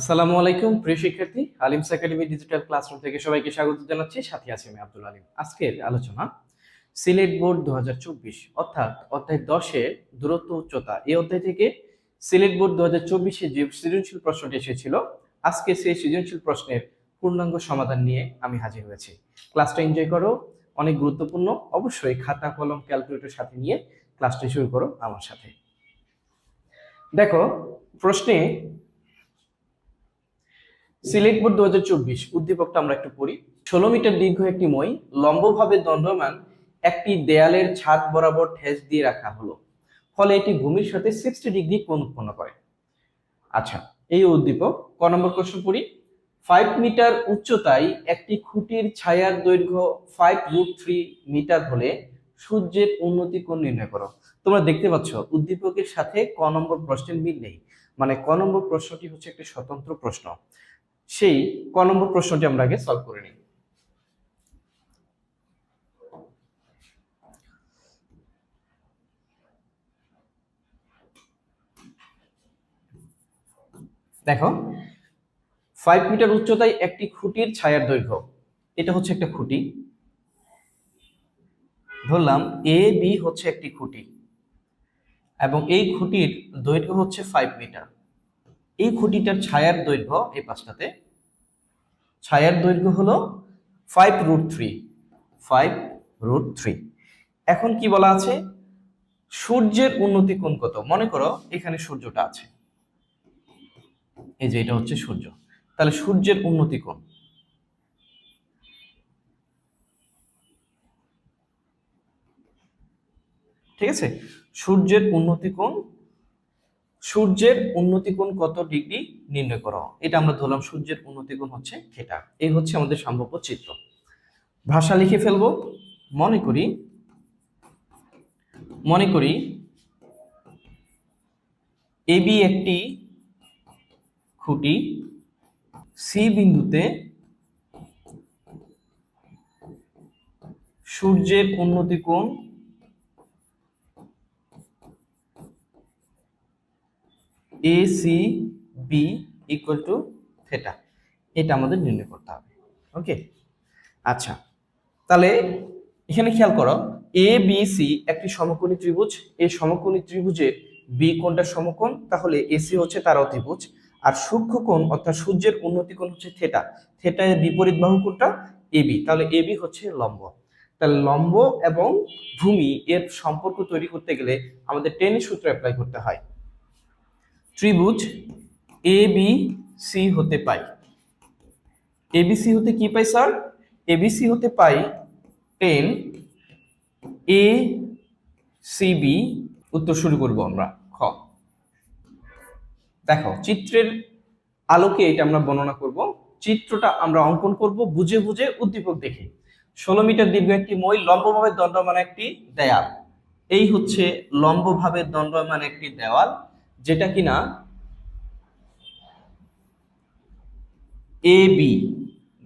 আসসালামু আলাইকুম, প্রিয় শিক্ষার্থী, আলিমস একাডেমি ডিজিটাল ক্লাসরুম থেকে সবাইকে স্বাগত জানাচ্ছি। সাথে আছি আমি আব্দুল আলিম। আজকের আলোচনা, সিলেট বোর্ড দুহাজার চব্বিশ, অর্থাৎ অধ্যায় দশে দূরত্ব উচ্চতা। এই অধ্যায় থেকে সিলেট বোর্ড দু হাজার চব্বিশে যে সৃজনশীল প্রশ্নটি এসেছিল, আজকে সেই সৃজনশীল প্রশ্নের পূর্ণাঙ্গ সমাধান নিয়ে আমি হাজির হয়েছি। ক্লাসটা এনজয় করো, অনেক গুরুত্বপূর্ণ। অবশ্যই খাতা, কলম ক্যালকুলেটর সাথে নিয়ে ক্লাসটি শুরু করো আমার সাথে। দেখো, প্রশ্নে সিলেট বোর্ড দু হাজার চব্বিশ, উদ্দীপকটা আমরা একটু পড়ি। ষোলো মিটার দীর্ঘ একটি মই, লম্বভাবে দণ্ডমান, একটি দেয়ালের ছাদ বরাবর ঠেস দিয়ে রাখা হলো। ফলে এটি ভূমির সাথে সিক্সটি ডিগ্রি কোণ উৎপন্ন করে। আচ্ছা এই উদ্দীপক, ক নম্বর প্রশ্ন পড়ি। ফাইভ মিটার উচ্চতায় একটি খুঁটির ছায়ার দৈর্ঘ্য ফাইভ রুট থ্রি মিটার হলে সূর্যের উন্নতি কোণ নির্ণয় করো। তোমরা দেখতে পাচ্ছ, উদ্দীপকের সাথে ক নম্বর প্রশ্নের মিল নেই। মানে ক নম্বর প্রশ্নটি হচ্ছে একটি স্বতন্ত্র প্রশ্ন। সেই ক নম্বর প্রশ্নটি আমরা আগে সলভ করে নিই। দেখো ফাইভ মিটার উচ্চতায় একটি খুঁটির ছায়ার দৈর্ঘ্য, এটা হচ্ছে একটা খুঁটি। ধরলাম এ বি হচ্ছে একটি খুঁটি এবং এই খুঁটির দৈর্ঘ্য হচ্ছে ফাইভ মিটার এই খুঁটিটার ছায়ার দৈর্ঘ্য এই পাশটাতে ছায়ার দৈর্ঘ্য হলো five root three five root three এখন কি বলা আছে? সূর্যের উন্নতি কোণ কত? মনে করো এখানে সূর্যটা আছে। এই যে এটা হচ্ছে সূর্য। তাহলে সূর্যের উন্নতি কোণ। ঠিক আছে? সূর্যের উন্নতি কোণ সূর্যের উন্নতি কোণ কত ডিগ্রি নির্ণয় করো? এটা আমরা ধরলাম সূর্যের উন্নতি কোণ হচ্ছে থিটা। এই হচ্ছে আমাদের সম্ভাব্য চিত্র। ভাষা লিখে ফেলব। মনে করি মনে করি এবি একটি খুঁটি, সি বিন্দুতে সূর্যের উন্নতি কোণ A C B equal to theta এটা আমাদের নির্ণয় করতে হবে। ওকে আচ্ছা। তাহলে এখানে খেয়াল করো এ বি সি একটি সমকোণী ত্রিভুজ। এই সমকোণী ত্রিভুজের বি কোণটা সমকোণ, তাহলে এসি হচ্ছে তার অতিভুজ আর সূক্ষ্ম কোণ অর্থাৎ সূর্যের উন্নতি কোণ হচ্ছে থেটা থেটা এর বিপরীত বাহু কোণটা এবি তাহলে এবি হচ্ছে লম্ব। তাহলে লম্ব এবং ভূমি এর সম্পর্ক তৈরি করতে গেলে আমাদের টেনের সূত্র অ্যাপ্লাই করতে হয়। ত্রিভুজ এ বি সি হতে পাই। এবিসি হতে কি পাই, স্যার? এবিসি হতে পাই টেন এ সিবি উত্তর শুরু করব আমরা, খ। দেখো, চিত্রের আলোকে এটা আমরা বর্ণনা করব। চিত্রটা আমরা অঙ্কন করব, বুঝে বুঝে উদ্দীপক দেখে। ষোলো মিটার দীর্ঘ একটি মই, লম্বভাবে দণ্ডমান একটি দেয়াল। এই হচ্ছে লম্বভাবে দণ্ডমান একটি দেওয়াল। যেটা কিনা এ বি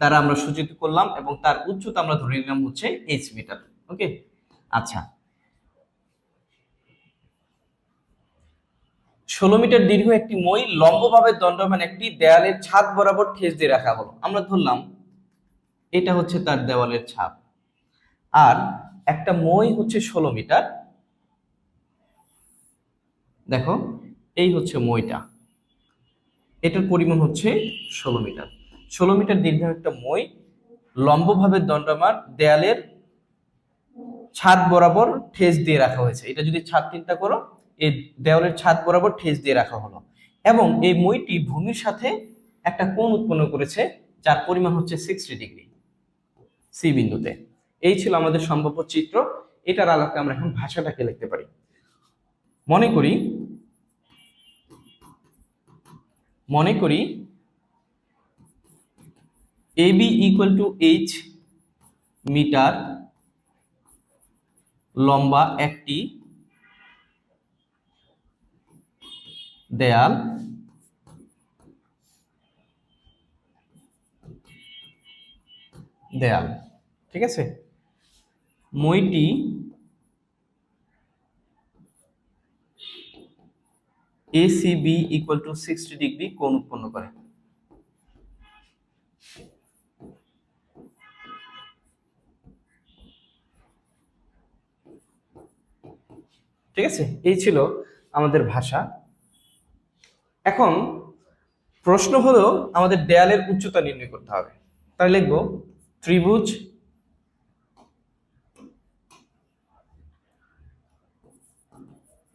দ্বারা আমরা সূচিত করলাম এবং তার উচ্চতা আমরা ধরে নিলাম হচ্ছে এইচ মিটার ওকে আচ্ছা। ষোলো মিটার দীর্ঘ একটি মই লম্বভাবে দণ্ডমান একটি দেয়ালের ছাদ বরাবর ঠেস দিয়ে রাখা হলো। আমরা ধরলাম এটা হচ্ছে তার দেওয়ালের ছাদ। আর একটা মই হচ্ছে ষোলো মিটার দেখো এই হচ্ছে মইটা। এটার পরিমাণ হচ্ছে ষোলো মিটার। ষোলো মিটার দীর্ঘ একটা মই, লম্বভাবে দণ্ডমান দেয়ালের ছাদ বরাবর ঠেস দিয়ে রাখা হয়েছে। এটা যদি ছাদ চিন্তা করো, এই দেওয়ালের ছাদ বরাবর ঠেস দিয়ে রাখা হলো। এবং এই মইটি ভূমির সাথে একটা কোণ উৎপন্ন করেছে, যার পরিমাণ হচ্ছে সিক্সটি ডিগ্রি সি বিন্দুতে। এই ছিল আমাদের সম্ভাব্য চিত্র। এটার আলোকে আমরা এখন ভাষাটাকে লিখতে পারি। মনে করি মনে করি A B equal to H metre লম্বা একটি দেয়াল দেয়াল ঠিক আছে? মইটি A C B equal to sixty degree কোণ উৎপন্ন করে। ঠিক আছে? এই ছিল আমাদের ভাষা। এখন প্রশ্ন হলো আমাদের দেয়ালের উচ্চতা নির্ণয় করতে হবে। তাই লিখব ত্রিভুজ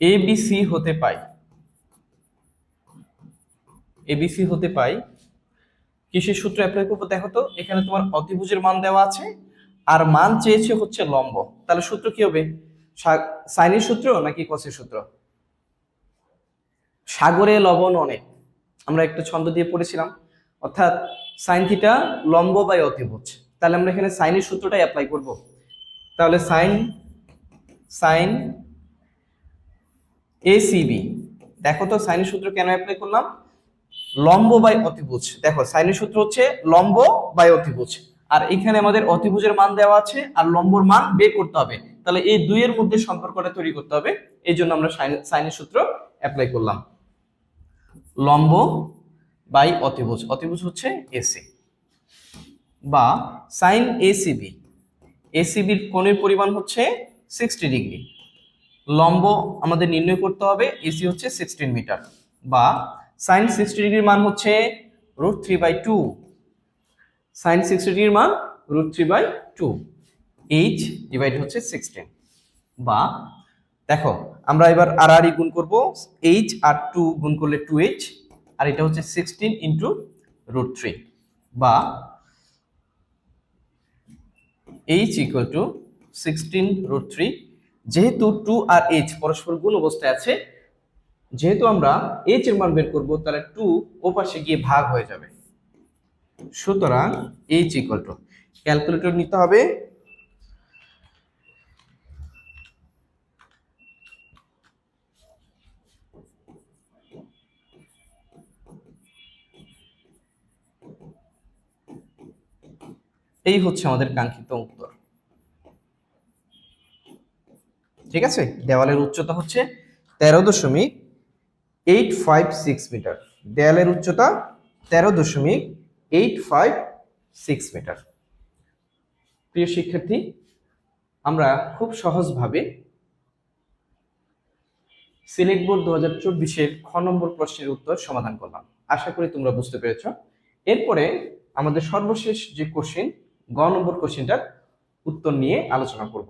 এবিসি হতে পাই। এবিসি হতে পাই। কিসের সূত্র অ্যাপ্লাই করব দেখো তো, এখানে তোমার অতিভুজের মান দেওয়া আছে, আর মান চেয়েছে হচ্ছে লম্ব। তাহলে সূত্র কি হবে? সাইনের সূত্র নাকি কসের সূত্র? সাগরে লবণ অনেক। আমরা একটু ছন্দ দিয়ে পড়েছিলাম। অর্থাৎ সাইন থিটা লম্ব বাই অতিভুজ তাহলে আমরা এখানে সাইনের সূত্রটাই অ্যাপ্লাই করব। তাহলে সাইন সাইন এসিবি দেখো তো সাইনের সূত্র কেন অ্যাপ্লাই করলাম? লম্ব বাই অতিভুজ। দেখো, সাইনের সূত্র হচ্ছে লম্ব বাই অতিভুজ। আর এখানে আমাদের অতিভুজের মান দেওয়া আছে, আর লম্বর মান বের করতে হবে। তাহলে এই দুইয়ের মধ্যে সম্পর্কটা তৈরি করতে হবে। এই জন্য আমরা সাইনের সূত্র অ্যাপ্লাই করলাম। লম্ব বাই অতিভুজ। অতিভুজ হচ্ছে এসি বা সাইন এসিবি এসিবির কোণের পরিমাণ হচ্ছে সিক্সটি ডিগ্রি। লম্ব আমাদের নির্ণয় করতে হবে এসি হচ্ছে সিক্সটিন মিটার বা সাইন সিক্সটি ডিগ্রির মান হচ্ছে root three by two. Sine sixty ডিগ্রির মান root three by two. H divide হচ্ছে সিক্সটিন। বা দেখো, আমরা এবার আর আর গুণ করব। এইচ আর টু গুণ করলে টু এইচ, আর এটা হচ্ছে সিক্সটিন ইন্টু রুট থ্রি। বা H equal to sixteen root three. যেহেতু টু আর এইচ পরস্পর গুণ অবস্থায় আছে যেহেতু আমরা এইচ এর মান বের করব, তাহলে টু ও পাশে গিয়ে ভাগ হয়ে যাবে। সুতরাং এইচ ইকুয়াল টু ক্যালকুলেটর নিতে হবে। এই হচ্ছে আমাদের কাঙ্ক্ষিত উত্তর। ঠিক আছে? দেওয়ালের উচ্চতা হচ্ছে তেরো দশমিক এইট ফাইভ সিক্স মিটার দেয়ালের উচ্চতা তেরো দশমিক এইট ফাইভ সিক্স মিটার প্রিয় শিক্ষার্থী, আমরা খুব সহজভাবে সিলেট বোর্ড দু হাজার চব্বিশের খ নম্বর প্রশ্নের উত্তর সমাধান করলাম। আশা করি তোমরা বুঝতে পেরেছ। এরপরে আমাদের সর্বশেষ যে কোশ্চেন গ নম্বর কোশ্চেনটার উত্তর নিয়ে আলোচনা করব।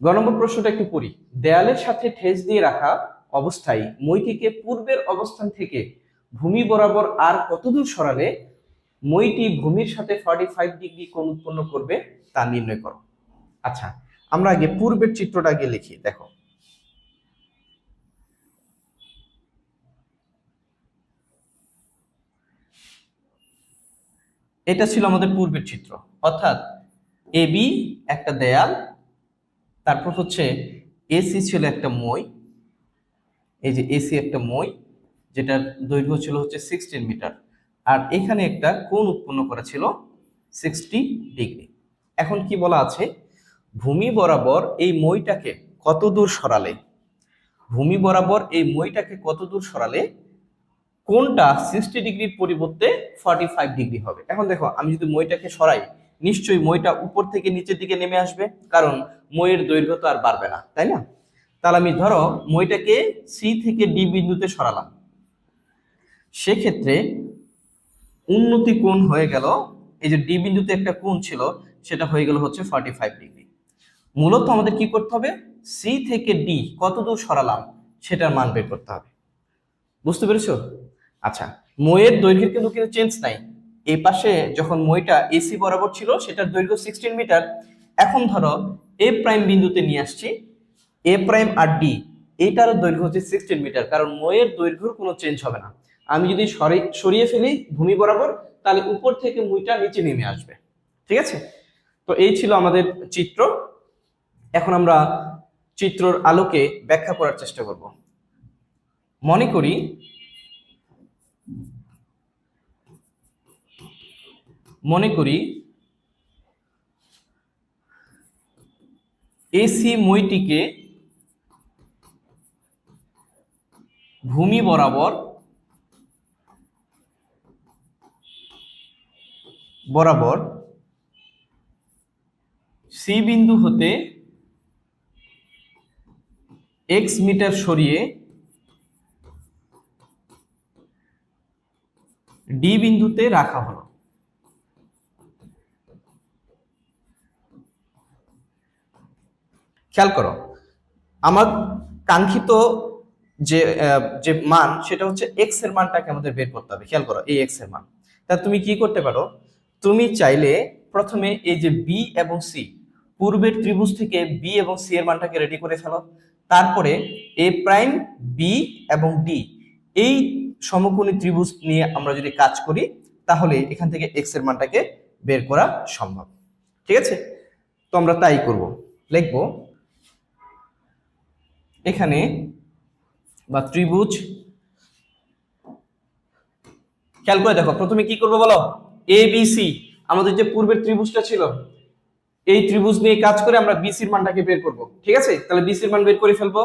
গ নম্বর প্রশ্নটা একটু পড়ি। দেয়ালের সাথে ঠেস দিয়ে রাখা অবস্থায় মইটিকে পূর্বের অবস্থান থেকে ভূমি বরাবর আর কতদূর সরালে মইটি ভূমির সাথে ফর্টি ফাইভ ডিগ্রি কোণ উৎপন্ন করবে তা নির্ণয় করো। আচ্ছা আমরা আগে পূর্বের চিত্রটা আগে লিখি, দেখো। এটা ছিল আমাদের পূর্বের চিত্র। অর্থাৎ এবি একটা দেয়াল, তারপর হচ্ছে এসি ছিল একটা মই এই যে এসি একটা মই, যেটার দৈর্ঘ্য ছিল হচ্ছে সিক্সটিন মিটার আর এখানে একটা কোণ উৎপন্ন করা ছিল সিক্সটি ডিগ্রি এখন কি বলা আছে? ভূমি বরাবর এই মইটাকে কত দূর সরালে? ভূমি বরাবর এই মইটাকে কত দূর সরালে? কোনটা সিক্সটি ডিগ্রির পরিবর্তে ফর্টি ফাইভ ডিগ্রি হবে। এখন দেখো, আমি যদি মইটাকে সরাই, নিশ্চয়ই মইটা উপর থেকে নিচের দিকে নেমে আসবে, কারণ মইয়ের দৈর্ঘ্য তো আর বাড়বে না, তাই না? তাহলে আমি ধরো মইটাকে সি থেকে ডি বিন্দুতে সরালাম। সেক্ষেত্রে উন্নতি কোণ হয়ে গেল। এই যে ডি বিন্দুতে একটা কোণ ছিল, সেটা হয়ে গেল হচ্ছে ফর্টি ফাইভ ডিগ্রি মূলত আমাদের কি করতে হবে? সি থেকে ডি কত দূর সরালাম, সেটার মান বের করতে হবে। বুঝতে পেরেছ? আচ্ছা মইয়ের দৈর্ঘ্যের কিন্তু কিন্তু চেঞ্জ নাই। এই পাশে যখন মইটা এসি বরাবর ছিল, সেটার দৈর্ঘ্য সিক্সটিন মিটার এখন ধরো এ প্রাইম বিন্দুতে নিয়ে আসছি এ প্রাইম আর ডি এইটারও দৈর্ঘ্য হচ্ছে সিক্সটিন মিটার কারণ মইয়ের দৈর্ঘ্যর কোনো চেঞ্জ হবে না। আমি যদি সরিয়ে ফেলি ভূমি বরাবর, তাহলে উপর থেকে মুইটা নিচে নেমে আসবে। ঠিক আছে? তো এই ছিল আমাদের চিত্র। এখন আমরা চিত্রর আলোকে ব্যাখ্যা করার চেষ্টা করব। মনে করি মনে করি, এসি মইটিকে ভূমি বরাবর বরাবর সি বিন্দু হতে এক্স মিটার সরিয়ে ডি বিন্দুতে রাখা হলো। খেয়াল করো, আমার কাঙ্ক্ষিত যে যে মান, সেটা হচ্ছে এক্সের মানটাকে আমাদের বের করতে হবে। খেয়াল করো, এই এক্সের মান। তা তুমি কি করতে পারো? তুমি চাইলে প্রথমে এই যে বি এবং সি পূর্বের ত্রিভুজ থেকে বি এবং সি এর মানটাকে রেডি করে ফেলো। তারপরে এ প্রাইম বি এবং ডি এই সমকোণী ত্রিভুজ নিয়ে আমরা যদি কাজ করি, তাহলে এখান থেকে এক্সের মানটাকে বের করা সম্ভব। ঠিক আছে? তো আমরা তাই করব। লিখব, এখানে বা ত্রিভুজ। খেয়াল করে দেখো, প্রথমে কি করব বলো? এ বি সি আমাদের যে পূর্বের ত্রিভুজটা ছিল, এই ত্রিভুজ নিয়ে কাজ করে আমরা বিসির মানটাকে বের করব। ঠিক আছে? তাহলে বিসির মান বের করে ফেলব।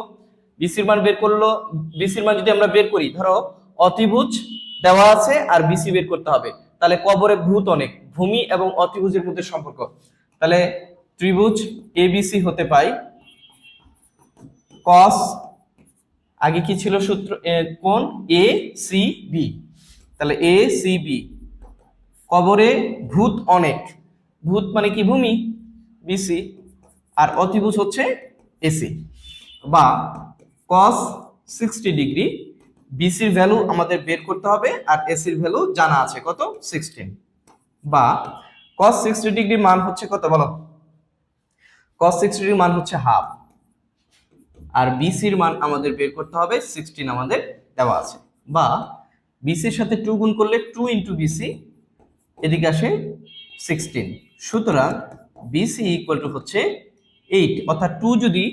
বিসির মান বের করল বিসির মান যদি আমরা বের করি, ধরো অতিভুজ দেওয়া আছে আর বিসি বের করতে হবে। তাহলে কবরে ভূত অনেক, ভূমি এবং অতিভুজের মধ্যে সম্পর্ক। তাহলে ত্রিভুজ এবিসি হতে পাই কস আগে কি ছিল সূত্র? কোণ এ সি বি তাহলে এ সি বি কবরে ভূত অনেক। ভূত মানে কি? ভূমি। বিসি আর অতিভুজ হচ্ছে এসি বা কস সিক্সটি ডিগ্রি বিসির ভ্যালু আমাদের বের করতে হবে আর এসির ভ্যালু জানা আছে কত? সিক্সটিন বা কস সিক্সটি ডিগ্রি মান হচ্ছে কত বলো? কস সিক্সটি ডিগ্রি মান হচ্ছে হাফ আর বিসির মান আমাদের বের করতে হবে সিক্সটিন আমাদের দেওয়া আছে। বা বিসির সাথে টু গুণ করলে টু ইন্টু বিসি এদিকে আসে সিক্সটিন সুতরাং বিসি ইকুয়াল টু হচ্ছে এইট অর্থাৎ টু যদি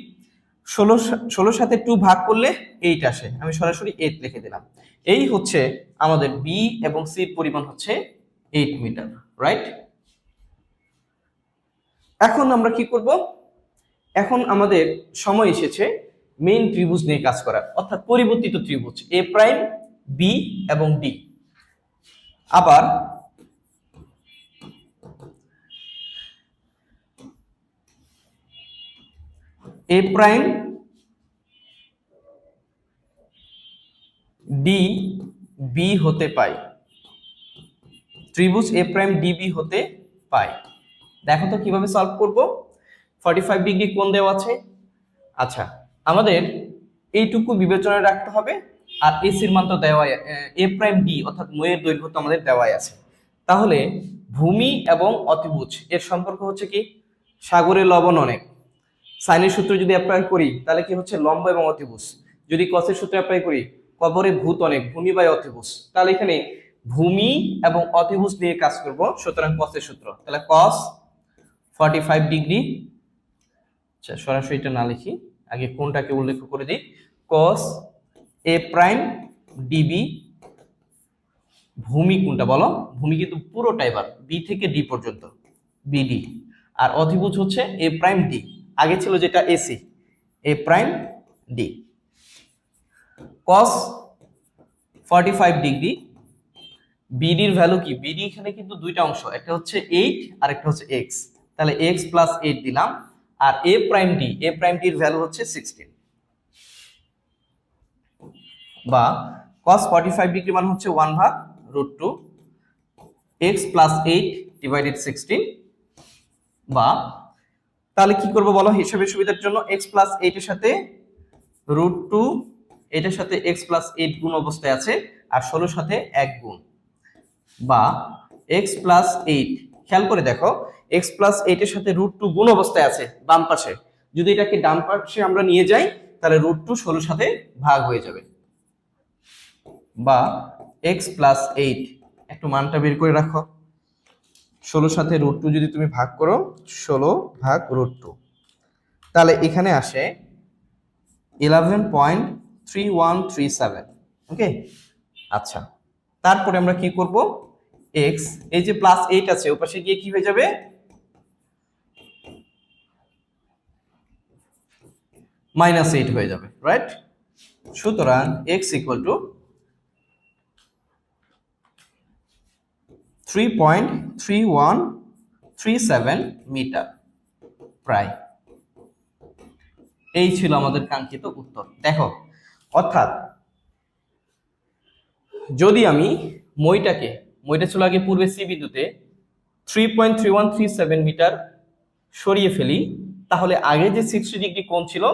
ষোলো ষোলোর সাথে টু ভাগ করলে এইট আসে। আমি সরাসরি এইট লিখে দিলাম। এই হচ্ছে আমাদের বি এবং সির পরিমাণ হচ্ছে এইট মিটার রাইট এখন আমরা কি করব? এখন আমাদের সময় এসেছে মেইন ত্রিভুজ নিয়ে কাজ করা, অর্থাৎ পরিবর্তিত ত্রিভুজ এ প্রাইম বি এবং ডি আবার এ প্রাইম ডি বি হতে পাই ত্রিভুজ এ প্রাইম ডিবি হতে পাই দেখো তো কীভাবে সলভ করব? 45 ফাইভ ডিগ্রি কোণ দেওয়া আছে। আচ্ছা আমাদের এইটুকু বিবেচনায় রাখতে হবে, আর এসির মান তো দেওয়াই এ প্রাইম ডি অর্থাৎ ময়ের দৈর্ঘ্য তো আমাদের দেওয়াই আছে। তাহলে ভূমি এবং অতিভুজ, এর সম্পর্ক হচ্ছে কি? সাগরে লবণ অনেক। সাইনের সূত্র যদি অ্যাপ্লাই করি, তাহলে কি হচ্ছে? লম্ব এবং অতিভুজ। যদি কসের সূত্র অ্যাপ্লাই করি, কবরে ভূত অনেক, ভূমি বাই অতিভুজ। তাহলে এখানে ভূমি এবং অতিভুজ নিয়ে কাজ করব, সুতরাং কসের সূত্র। তাহলে কস ফর্টি ফাইভ ডিগ্রি আচ্ছা সরাসরি এটা না লিখি। আগে কোনটাকে উল্লেখ করে দিই? কস এ প্রাইম ডিবি ভূমি কোনটা বলো? ভূমি কিন্তু পুরোটাই এবার বি থেকে ডি পর্যন্ত বিডি আর অধিভুজ হচ্ছে এ প্রাইম ডি আগে ছিল যেটা AC A prime D cos forty five degree বিডির value কি? বিডি এখানে কিন্তু দুইটা অংশ, একটা হচ্ছে এইট আর একটা হচ্ছে এক্স তাহলে এক্স প্লাস এইট দিলাম। আর A prime D A prime ডির ভ্যালু হচ্ছে সিক্সটিন বা cos 45 ডিগ্রি মান হচ্ছে 1 ভাগ root two x plus eight divided sixteen বা তাহলে কি করব বলো? হিসাবের সুবিধার জন্য এক্স প্লাস এইটের সাথে রুট টু এটার সাথে এক্স প্লাস এইট গুণ অবস্থায় আছে, আর ষোলোর সাথে এক গুণ, বা এক্স প্লাস এইট খেয়াল করে দেখো এক্স প্লাস এইটের সাথে রুট টু গুণ অবস্থায় আছে, বাম পাশে। যদি এটাকে ডান পাশে আমরা নিয়ে যাই, তাহলে রুট টু ষোলোর সাথে ভাগ হয়ে যাবে। বা এক্স প্লাস এইট একটু মানটা বের করে রাখো। ষোলোর সাথে রুট টু যদি তুমি ভাগ করো, ষোলো ভাগ রুট টু তাহলে এখানে আসে eleven point three one three seven okay আচ্ছা তারপরে আমরা কি করব? এক্স এই যে প্লাস এইট আছে, ওপাশে গিয়ে কি হয়ে যাবে? মাইনাস এইট হয়ে যাবে রাইট সুতরাং x equal to three point three one three seven metre প্রায়। এই ছিল আমাদের কাঙ্ক্ষিত উত্তর। দেখো, অর্থাৎ যদি আমি মইটাকে, মইটা ছিল আগে পূর্বে সি বিন্দুতে three point three one three seven metre সরিয়ে ফেলি, তাহলে আগে যে সিক্সটি ডিগ্রি কোণ ছিল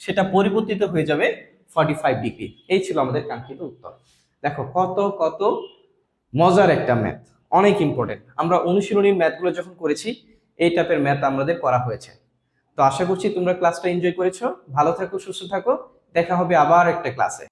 সেটা পরিবর্তিত হয়ে যাবে ফর্টি ফাইভ ডিগ্রি এই ছিল আমাদের কাঙ্ক্ষিত উত্তর। দেখো, কত কত মজার একটা ম্যাথ অনেক ইম্পর্টেন্ট আমরা অনুশীলনীর ম্যাথগুলো যখন করেছি, এই টাইপের ম্যাথ আমাদের করা হয়েছে। তো আশা করছি তোমরা ক্লাসটা এনজয় করেছ। ভালো থাকো, সুস্থ থাকো। দেখা হবে আবার একটা ক্লাসে